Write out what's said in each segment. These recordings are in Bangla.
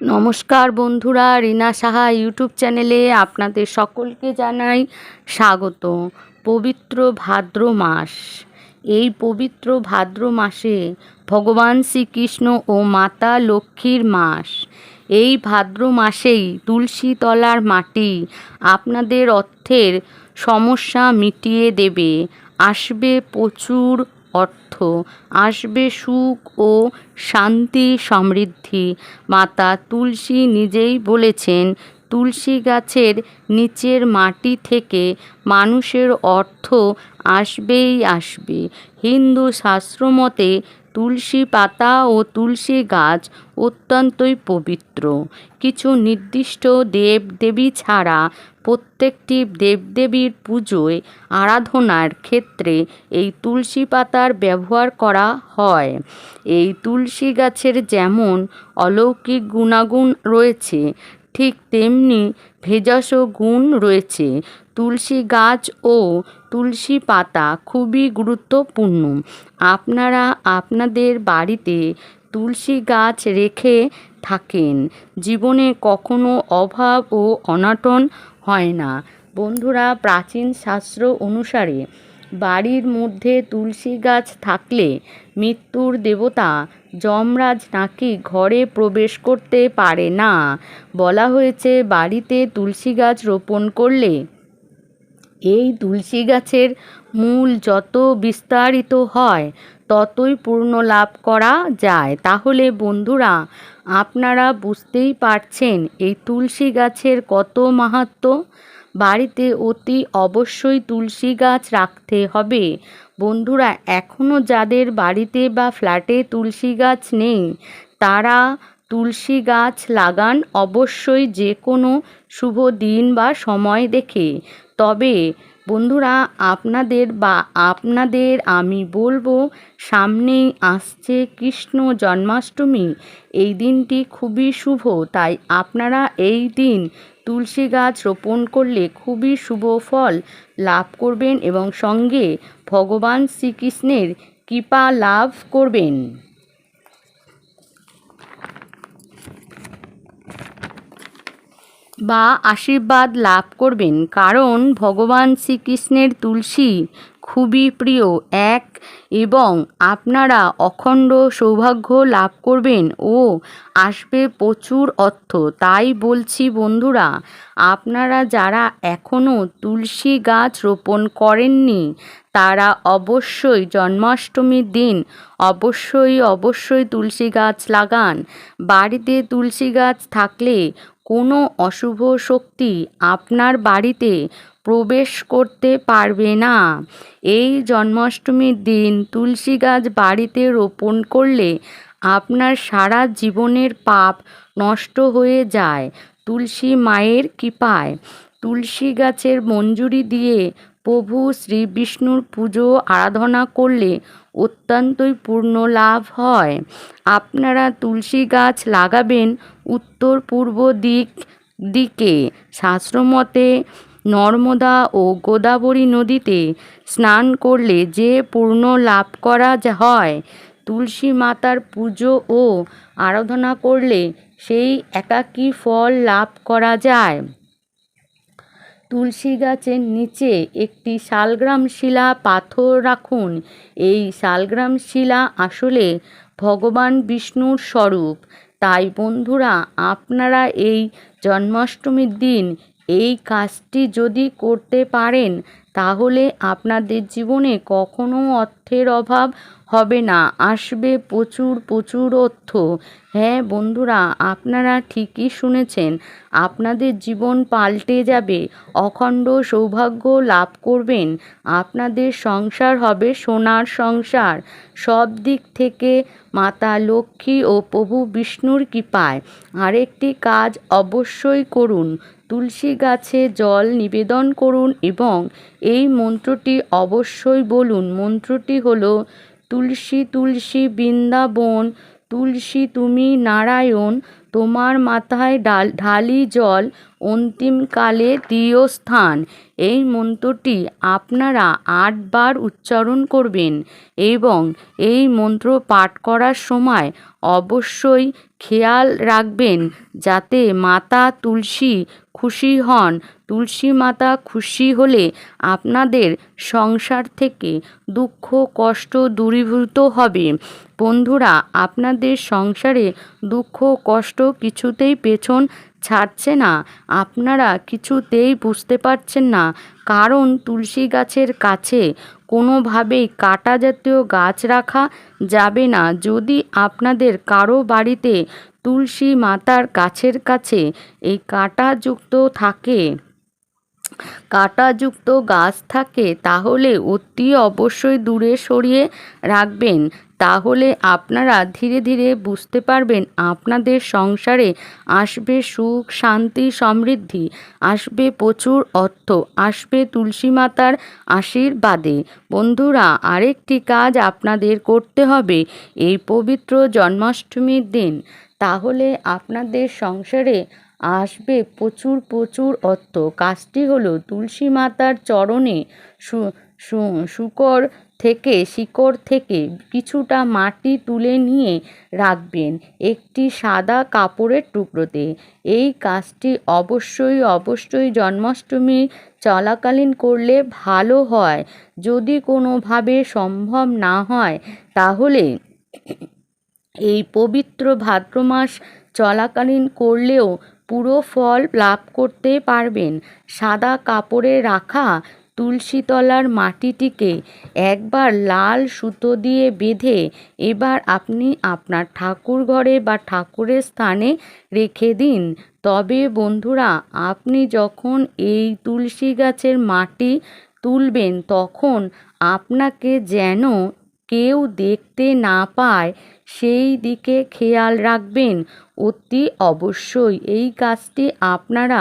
নমস্কার বন্ধুরা, রিনা সাহা ইউটিউব চ্যানেলে আপনাদের সকলকে জানাই স্বাগত। পবিত্র ভাদ্র মাস। এই পবিত্র ভাদ্র মাসে ভগবান শ্রীকৃষ্ণ ও মাতা লক্ষ্মীর মাস। এই ভাদ্র মাসেই তুলসী তলার মাটি আপনাদের অর্থের সমস্যা মিটিয়ে দেবে। আসবে প্রচুর অর্থ আসবে সুখ ও শান্তি সমৃদ্ধি। মাতা তুলসী নিজেই বলেছেন, তুলসী গাছের নিচের মাটি থেকে মানুষের অর্থ আসবেই আসবে। হিন্দু শাস্ত্রমতে তুলসী পাতা ও তুলসী গাছ অত্যন্তই পবিত্র। কিছু নির্দিষ্ট দেব দেবী ছাড়া প্রত্যেকটি দেবদেবীর পুজোয় আরাধনার ক্ষেত্রে এই তুলসী পাতার ব্যবহার করা হয়। এই তুলসী গাছের যেমন অলৌকিক গুণাগুণ রয়েছে, ঠিক তেমনি ভেষজ গুণ রয়েছে। তুলসী গাছ ও তুলসী পাতা খুবই গুরুত্বপূর্ণ। আপনারা আপনাদের বাড়িতে তুলসী গাছ রেখে থাকেন, জীবনে কখনো অভাব ও অনটন হয় না। বন্ধুরা, প্রাচীন শাস্ত্র অনুসারে বাড়ির মধ্যে তুলসী গাছ থাকলে মৃত্যুর দেবতা যমরাজ নাকি ঘরে প্রবেশ করতে পারে না। বলা হয়েছে, বাড়িতে তুলসী গাছ রোপণ করলে এই তুলসী গাছের মূল যত বিস্তারিত হয় ততই পূর্ণ লাভ করা যায়। তাহলে বন্ধুরা, আপনারা বুঝতেই পারছেন এই তুলসী গাছের কত মাহাত্ম। বাড়িতে অতি অবশ্যই তুলসী গাছ রাখতে হবে। বন্ধুরা এখনও যাদের বাড়িতে বা ফ্ল্যাটে তুলসী গাছ নেই, তারা তুলসী গাছ লাগান অবশ্যই যে কোনো শুভ দিন বা সময় দেখে। তবে বন্ধুরা, আপনাদের বা আপনাদের আমি বলব সামনেই আসছে কৃষ্ণ জন্মাষ্টমী। এই দিনটি খুবই শুভ, তাই আপনারা এই দিন তুলসী গাছ রোপণ করলে খুবই শুভ ফল লাভ করবেন এবং সঙ্গে ভগবান শ্রীকৃষ্ণের কৃপা লাভ করবেন। বা আশীর্বাদ লাভ করবেন, কারণ ভগবান শ্রীকৃষ্ণের তুলসী খুবই প্রিয়, এক, এবং আপনারা অখণ্ড সৌভাগ্য লাভ করবেন ও আসবে প্রচুর অর্থ। তাই বলছি বন্ধুরা, আপনারা যারা এখনও তুলসী গাছ রোপণ করেননি, তারা অবশ্যই জন্মাষ্টমীর দিন অবশ্যই অবশ্যই তুলসী গাছ লাগান। বাড়িতে তুলসী গাছ থাকলে কোনো অশুভ শক্তি আপনার বাড়িতে প্রবেশ করতে পারবে না। এই জন্মাষ্টমীর দিন তুলসী গাছ বাড়িতে রোপণ করলে আপনার সারা জীবনের পাপ নষ্ট হয়ে যায়। তুলসী মায়ের কৃপায় তুলসী গাছের মঞ্জুরি দিয়ে প্রভু শ্রী বিষ্ণুর পুজো আরাধনা করলে অত্যন্তই পূর্ণ লাভ হয়। আপনারা তুলসী গাছ লাগাবেন উত্তর পূর্ব দিক, দিকে। শাস্ত্রমতে নর্মদা ও গোদাবরী নদীতে স্নান করলে যে পূর্ণ লাভ করা হয়, তুলসী মাতার পুজো ও আরাধনা করলে সেই একাকী ফল লাভ করা যায়। তুলসী গাছের নিচে একটি শালগ্রাম শিলা পাথর রাখুন। এই শালগ্রাম শিলা আসলে ভগবান বিষ্ণুর স্বরূপ। তাই বন্ধুরা, আপনারা এই জন্মাষ্টমীর দিন এই কাজটি যদি করতে পারেন তাহলে আপনাদের জীবনে কখনো অর্থের অভাব হবে না। আসবে প্রচুর প্রচুর অর্থ। হ্যাঁ বন্ধুরা, আপনারা ঠিকই শুনেছেন, আপনাদের জীবন পাল্টে যাবে, অখণ্ড সৌভাগ্য লাভ করবেন, আপনাদের সংসার হবে সোনার সংসার। সব দিক থেকে মাতা লক্ষ্মী ও প্রভু বিষ্ণুর কৃপায়। আরেকটি কাজ অবশ্যই করুন তুলসী গাছে জল নিবেদন করুন এবং এই মন্ত্রটি অবশ্যই বলুন। মন্ত্রটি হলো, তুলসী তুলসী বৃন্দাবন, তুলসী তুমি নারায়ণ, তোমার মাথায় ডাল, ঢালি জল অন্তিমকালে দিও স্থান এই মন্ত্রটি আপনারা আটবার উচ্চারণ করবেন এবং এই মন্ত্র পাঠ করার সময় অবশ্যই খেয়াল রাখবেন যাতে মাতা তুলসী খুশি হন। তুলসী মাতা খুশি হলে আপনাদের সংসার থেকে দুঃখ, কষ্ট দূরীভূত হবে। বন্ধুরা, আপনাদের সংসারে দুঃখ, কষ্ট কিছুতেই পেছন ছাড়ছে না। আপনারা কিছুতেই বুঝতে পারছেন না। কারণ তুলসী গাছের কাছে কোনোভাবেই কাটা জাতীয় গাছ রাখা যাবে না। যদি আপনাদের কারও বাড়িতে তুলসী মাতার গাছের কাছে এই কাঁটাযুক্ত থাকে কাঁটাযুক্ত গাছ থাকে, তাহলে অতি অবশ্যই দূরে সরিয়ে রাখবেন। তাহলে আপনারা ধীরে ধীরে বুঝতে পারবেন আপনাদের সংসারে আসবে সুখ, শান্তি, সমৃদ্ধি, আসবে প্রচুর অর্থ, আসবে তুলসী মাতার আশীর্বাদে। বন্ধুরা, আরেকটি কাজ আপনাদের করতে হবে, এই পবিত্র জন্মাষ্টমীর দিন। তাহলে আপনাদের সংসারে আসবে প্রচুর প্রচুর অর্থ। কাজটি হলো তুলসী মাতার চরণে শুকর থেকে, শিকড় থেকে কিছুটা মাটি তুলে নিয়ে রাখবেন একটি সাদা কাপড়ের টুকরোতে। এই কাজটি অবশ্যই অবশ্যই জন্মাষ্টমী চলাকালীন করলে ভালো হয়। যদি কোনোভাবে সম্ভব না হয়, তাহলে এই পবিত্র ভাদ্র মাস চলাকালীন করলেও পুরো ফল লাভ করতে পারবেন। সাদা কাপড়ে রাখা তুলসীতলার মাটিটিকে একবার লাল সুতো দিয়ে বেঁধে এবার আপনি আপনার ঠাকুর ঘরে বা ঠাকুরের স্থানে রেখে দিন। তবে বন্ধুরা, আপনি যখন এই তুলসী গাছের মাটি তুলবেন, তখন আপনাকে যেন কেউ দেখতে না পায় সেই দিকে খেয়াল রাখবেন। অতি অবশ্যই এই কাজটি আপনারা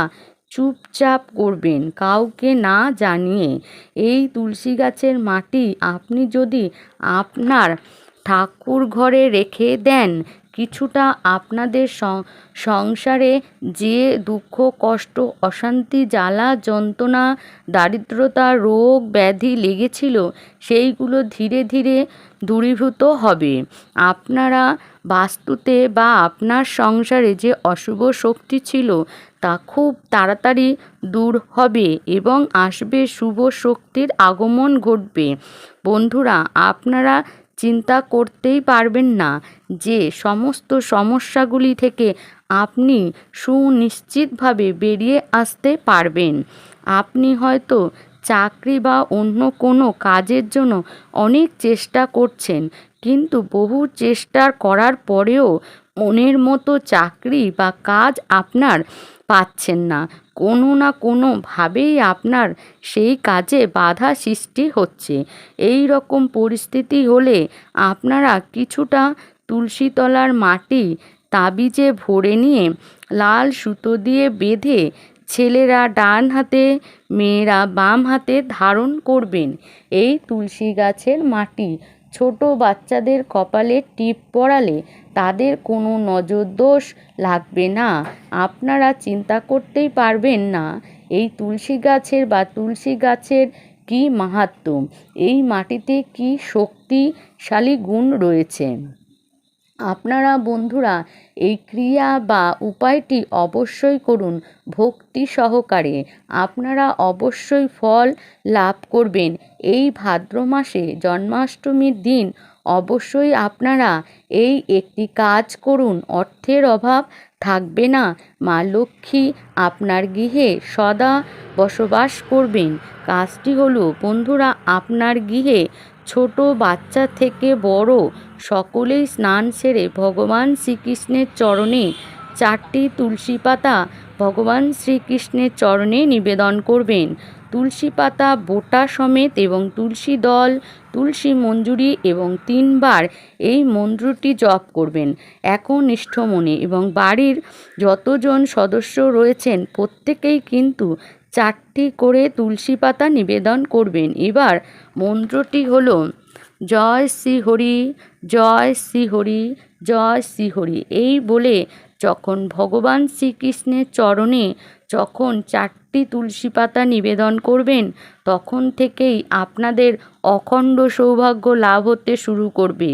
চুপচাপ করবেন, কাউকে না জানিয়ে। এই তুলসী গাছের মাটি আপনি যদি আপনার ঠাকুর ঘরে রেখে দেন কিছুটা আপনাদের সংসারে যে দুঃখ, কষ্ট, অশান্তি, জ্বালা, যন্ত্রণা, দারিদ্রতা, রোগ, ব্যাধি লেগেছিল, সেইগুলো ধীরে ধীরে দূরীভূত হবে। আপনারা বাস্তুতে বা আপনার সংসারে যে অশুভ শক্তি ছিল, তা খুব তাড়াতাড়ি দূর হবে এবং আসবে শুভ শক্তির আগমন ঘটবে। বন্ধুরা, আপনারা চিন্তা করতেই পারবেন না যে সমস্ত সমস্যাগুলি থেকে আপনি সুনিশ্চিতভাবে বেরিয়ে আসতে পারবেন। আপনি হয়তো চাকরি বা অন্য কোনো কাজের জন্য অনেক চেষ্টা করছেন, কিন্তু বহু চেষ্টা করার পরেও মনের মতো চাকরি বা কাজ আপনার পাচ্ছেন না। কোনো না কোনোভাবেই আপনার সেই কাজে বাধা সৃষ্টি হচ্ছে। এই রকম পরিস্থিতি হলে আপনারা কিছুটা তুলসীতলার মাটি তাবিজে ভরে নিয়ে লাল সুতো দিয়ে বেঁধে ছেলেরা ডান হাতে, মেয়েরা বাম হাতে ধারণ করবেন। এই তুলসী গাছের মাটি ছোট বাচ্চাদের কপালে টিপ পড়ালে তাদের কোনো নজর দোষ লাগবে না। আপনারা চিন্তা করতেই পারবেন না, এই তুলসী গাছের বা তুলসী গাছের কী মাহাত্ম এই মাটিতে কী শক্তিশালী গুণ রয়েছে। আপনারা বন্ধুরা, এই ক্রিয়া বা উপায়টি অবশ্যই করুন ভক্তি সহকারে। আপনারা অবশ্যই ফল লাভ করবেন। এই ভাদ্র মাসে জন্মাষ্টমীর দিন অবশ্যই আপনারা এই একটি কাজ করুন, অর্থের অভাব থাকবে না। মা লক্ষ্মী আপনার গৃহে সদা বসবাস করবেন। কাজটি হলো, বন্ধুরা, আপনার গৃহে ছোট বাচ্চা থেকে বড় সকলেই স্নান সেরে ভগবান শ্রীকৃষ্ণের চরণে চারটি তুলসী পাতা ভগবান শ্রীকৃষ্ণের চরণে নিবেদন করবেন। তুলসী পাতা, বোটা সমেত এবং তুলসী দল তুলসী মঞ্জুরি এবং তিনবার এই মন্ত্রটি জপ করবেন। একনিষ্ঠ মনে এবং বাড়ির যতজন সদস্য রয়েছেন, প্রত্যেকেই কিন্তু চারটি করে তুলসী পাতা নিবেদন করবেন। এবার মন্ত্রটি হলো, জয় শ্রীহরি জয় শ্রীহরি জয় শ্রীহরি এই বলে যখন ভগবান শ্রীকৃষ্ণের চরণে যখন চারটি তুলসী পাতা নিবেদন করবেন, তখন থেকেই আপনাদের অখণ্ড সৌভাগ্য লাভ হতে শুরু করবে।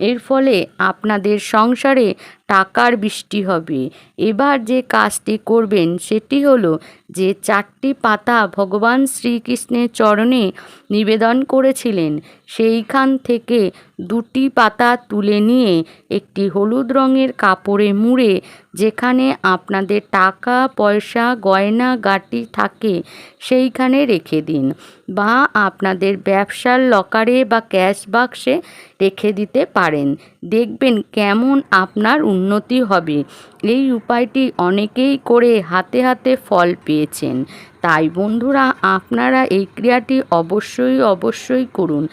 এর ফলে আপনাদের সংসারে টাকার বৃষ্টি হবে। এবার যে কাজটি করবেন, সেটি হলো যে চারটি পাতা ভগবান শ্রীকৃষ্ণের চরণে নিবেদন করেছিলেন, সেইখান থেকে দুটি পাতা তুলে নিয়ে একটি হলুদ রঙের কাপড়ে মুড়ে, যেখানে আপনাদের টাকা, পয়সা গয়না গাটি থাকে, সেইখানে রেখে দিন। বা আপনাদের ব্যবসার লকারে বা ক্যাশ বাক্সে রেখে দিতে পারেন। দেখবেন কেমন আপনার উন্নতি হবে। এই উপায়টি অনেকেই করে হাতে হাতে ফল পেয়েছেন। তাই বন্ধুরা, আপনারা এই ক্রিয়াটি অবশ্যই অবশ্যই করুন।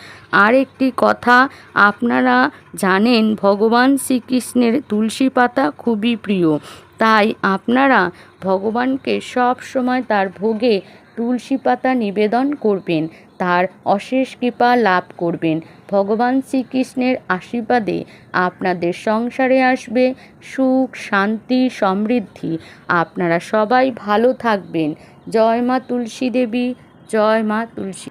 আর একটি কথা, আপনারা জানেন ভগবান শ্রীকৃষ্ণের তুলসী পাতা খুবই প্রিয়। তাই আপনারা ভগবানকে সব সময় তার ভোগে তুলসী পাতা নিবেদন করবেন, তার অশেষ কৃপা লাভ করবেন। ভগবান শ্রীকৃষ্ণের আশীর্বাদে আপনাদের সংসারে আসবে সুখ, শান্তি, সমৃদ্ধি। আপনারা সবাই ভালো থাকবেন। জয় মা তুলসী দেবী, জয় মা তুলসী